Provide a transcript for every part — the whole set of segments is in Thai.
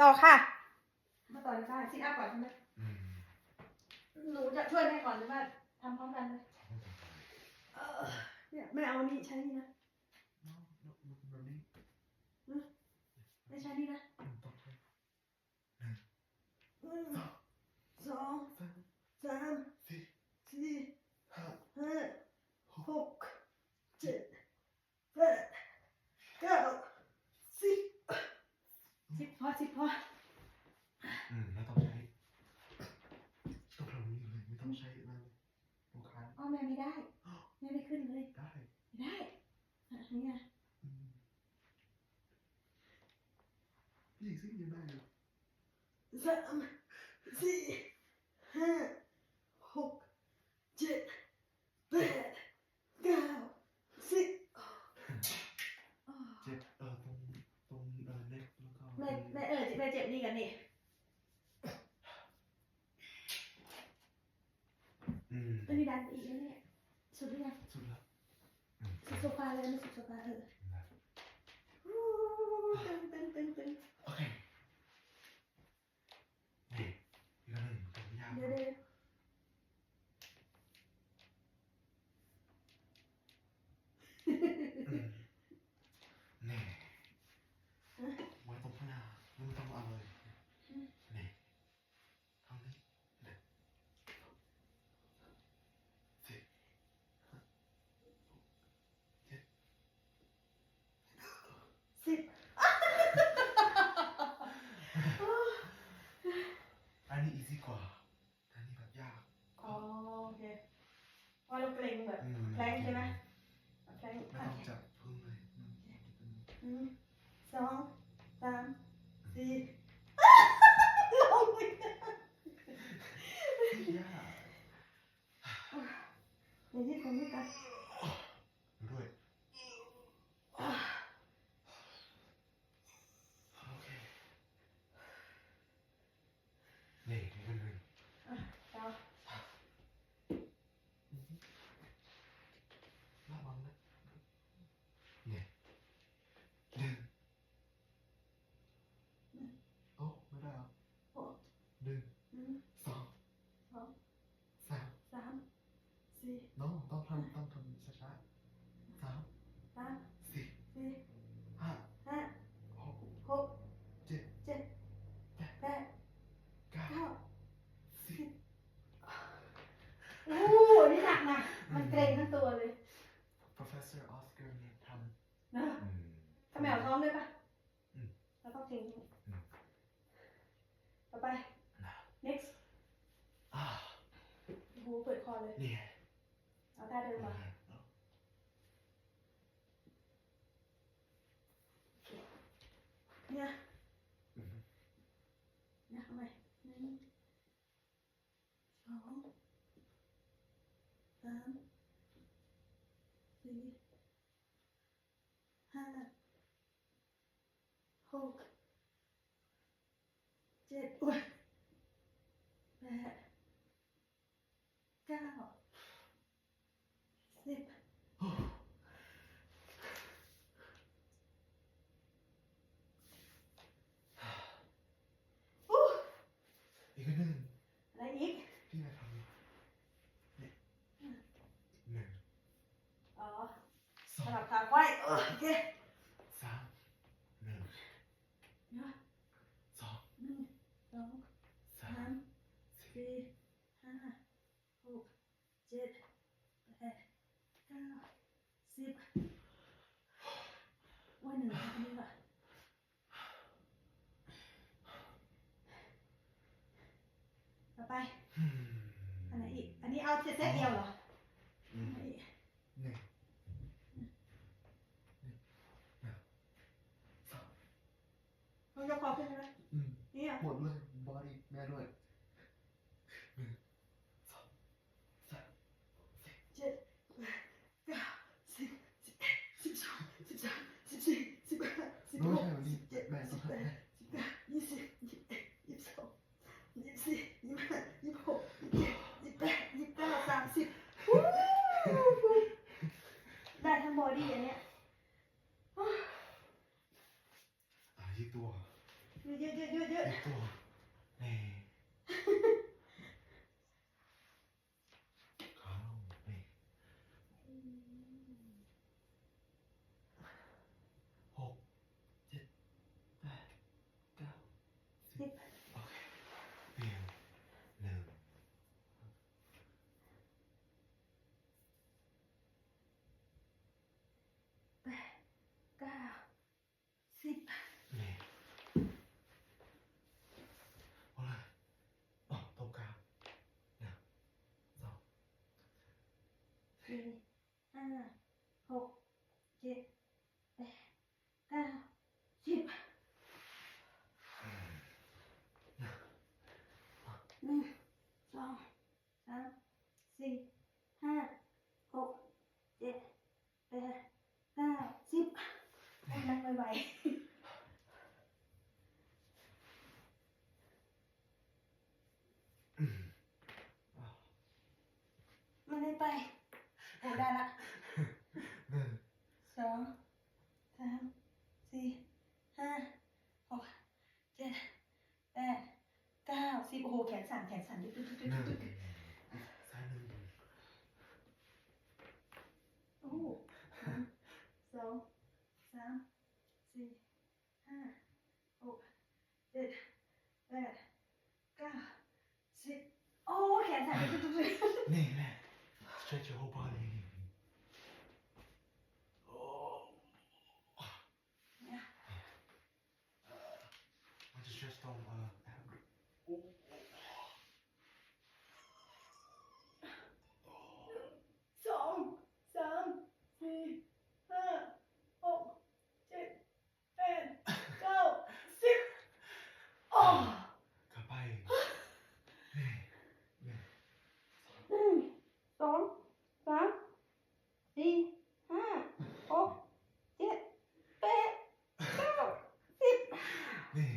ต่อค่ะ มาต่อเลยค่ะซิทอัพก่อนใช่ไหมอืมหนูจะช่วยแม่ก่อนหรือว่าทำพร้อมกันเลยเออเนี่ยไม่เอานี่ใช้นี่นะแบบนี้ไม่ใช้นี่นะ อืมต้องใช้ หนึ่งสอง สาม สาม สี่ สี่ ห้า ห้าหกเจ็ดแปดเก้าสิบ สิบพอสิบพออืมแล้วต้องใช้ต้องทำนี้เลยไม่ต้องใช้นั่นตรงค้างอ้อแม่ไม่ได้แม่ไม่ขึ้นเลยได้ไม่ได้อะนี่ไงอืมนี่ซิยังได้อยู่สามสี่ห้าหกเจ็ดแปดเก้าสิบอ๋อ เจ็บเออตรงตรงเออเล็ก แล้วก็แม่แม่เออแม่เจ็บนี่กันนี่อืมไม่มีดันอีกแล้วเนี่ยสุดหรือยังสุดแล้วอืมสุดโซฟาเลยไม่สุดโซฟาเออได้อู้ตึงตึงตึงตึง โอเคนี่อีกอันหนึ่งตัวยาก เดี๋ยวเดี๋ยว อืมนี่ไว้ตรงข้างหน้าไม่ต้องเอาเลยนี่ทางนี้เด็ดสิบห้าหกเจ็ด สิบ อันนี้อีซี่กว่าอันนี้แบบยาก อ๋อโอเคพอเราเกรงแบบ อืม แพลงใช่ไหมแพลง ไม่ต้องจับพึ่งเลยอืม หนึ่งสองสาม สี่ลงไปได้ ยาก เดี๋ยวที่คนนี้กัน ด้วยโอเคนี่นี่เป็นหนึ่ง ต่อ ระวังนะเนี่ยหนึ่งโอ้ไม่ได้เหรอ โอ้ หนึ่ง หนึ่ง สอง สอง สาม สามสี่ น้องต้องทำต้องทำช้าๆสาม สาม สี่ สี่ ห้า ห้า หก หก เจ็ด เจ็ดแปด เก้า เก้า สิบ โอ้นี่หนักนะมันเกรงทั้งตัวเลย professor Oscar เนี่ยท นะำอืม ทำไมเอาท้องด้วยปะ อืม เราต้องเกรงอืมต่อไปนะ next อ่าหูเปิดคอเลยเนี่ยเอาท่าเดินมาเนี่ยอืมเนี่ยเอาใหม่หนึ่งสองสามสี่ห้าหก เจ็ดอุ้ยแปดเก้าสิบ โอ้ อู้ อีกอันหนึ่ง อะไรอีก ที่นายทำเนี่ยเนี่ยหนึ่ง อ๋อ ส ส อง ลับขาควายโอเค สามหนึ่ง เนาะ สอง หนึ่งสอง สา สาม มสี่ห้าหกเจ็ดแปดเก้าสิบวันหนึ่งอันนี้ว่ะต่อไป อืม อันไหนอีก อันนี้เอาเซตเดียวเหรอ อืม อันไหนอีก หนึ่งหนึ่งหนึ่งสอง ต้อง ยกคอขึ้นใช่ไหมอืมนี่อะหมดเลยบอดี้แม่ด้วยหนึ่งสองสามเจ็ดแปดเก้าสิบสิบเอ็ดสิบสองสิบสามสิบสี่สิบห้าสิบไม่หกใช่วันนี้สิบเจ็ดแม่สิต้องบแปให้ดสิบเก้ายี่สิบยี่สิบเอ็ดยี่สิบสองยี่สิบสี่ยี่สิบห้ายี่สิบหกยี่สิบเจ็ดยี่สิบแปดยี่สิบเก้าสามสิบวู้ได้ทั้งบอดี้อันเนี้ยอะยี่ ตัวยืดยืดยืดยืด อีกตัวนี่ขาลงนี่หกเจ็ดแปดเก้าสิบโอเคเปลี่ยนหนึ่ง แปดเก้าสิบ นี่เอาเลยอ๋อตรงกลางหนึ่งสอง สี่ห้าหกเจ็ดแปดเก้าสิบ อืม หนึ่งสองสามสี่ห้าหกเจ็ดแปดเก้าสิบนั่งไว อืมอะ ๆมันไม่ไปโอ้ได้ละ หนึ่ง สองสามสี่ ห้าหกเจ็ดแปดเก้าสิบโอ้โหแขนสั่นแขนสั่นดึ๊ดดึ๊ดดึ๊ดดึ๊ดดุดซ้ายหนึ่งโอ้โหสองสามสี่ห้าหกเจ็ดแปดเก้าสิบโอ้แขนสั่นดึ๊ดดึ๊ดดึ๊ดนี่แหละ stretch your whole body โอ้ เนี่ย มันจะ stretch ตรงเอ่อแอบโอ้ สองสามสี่ห้าหกเจ็ดแปดเก้าสิบโอ้ กลับไปนี่นี่ หนึ่งสองสามสี่ห้าหกเจ็ดแปดเก้าสิบ นี่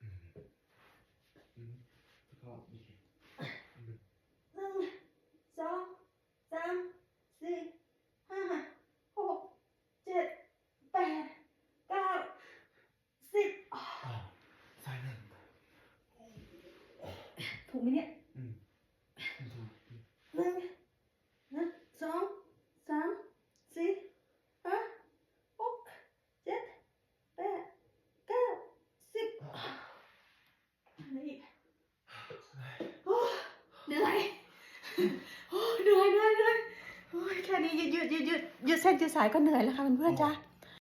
อืมอืมแล้วก็อีกหนึ่ง หนึ่งสองสามสี่ห้าหกเจ็ดแปดเก้าสิบ อ่าซ้ายหนึ่ง ถูกไหมเนี่ยหนึ่งนึ่งสองสามสี่ห้าหกเจ็ดแปดเก้าสิบอะไรอีกโอ้เหนื่อยโอ้เหนื่อยเหนื่อยเหนื่อยโอ้ยแค่นี้ยืดยืดยืดยืดยืดเส้นยืดสายก็เหนื่อยแล้วค่ะเพื่อนๆจ้า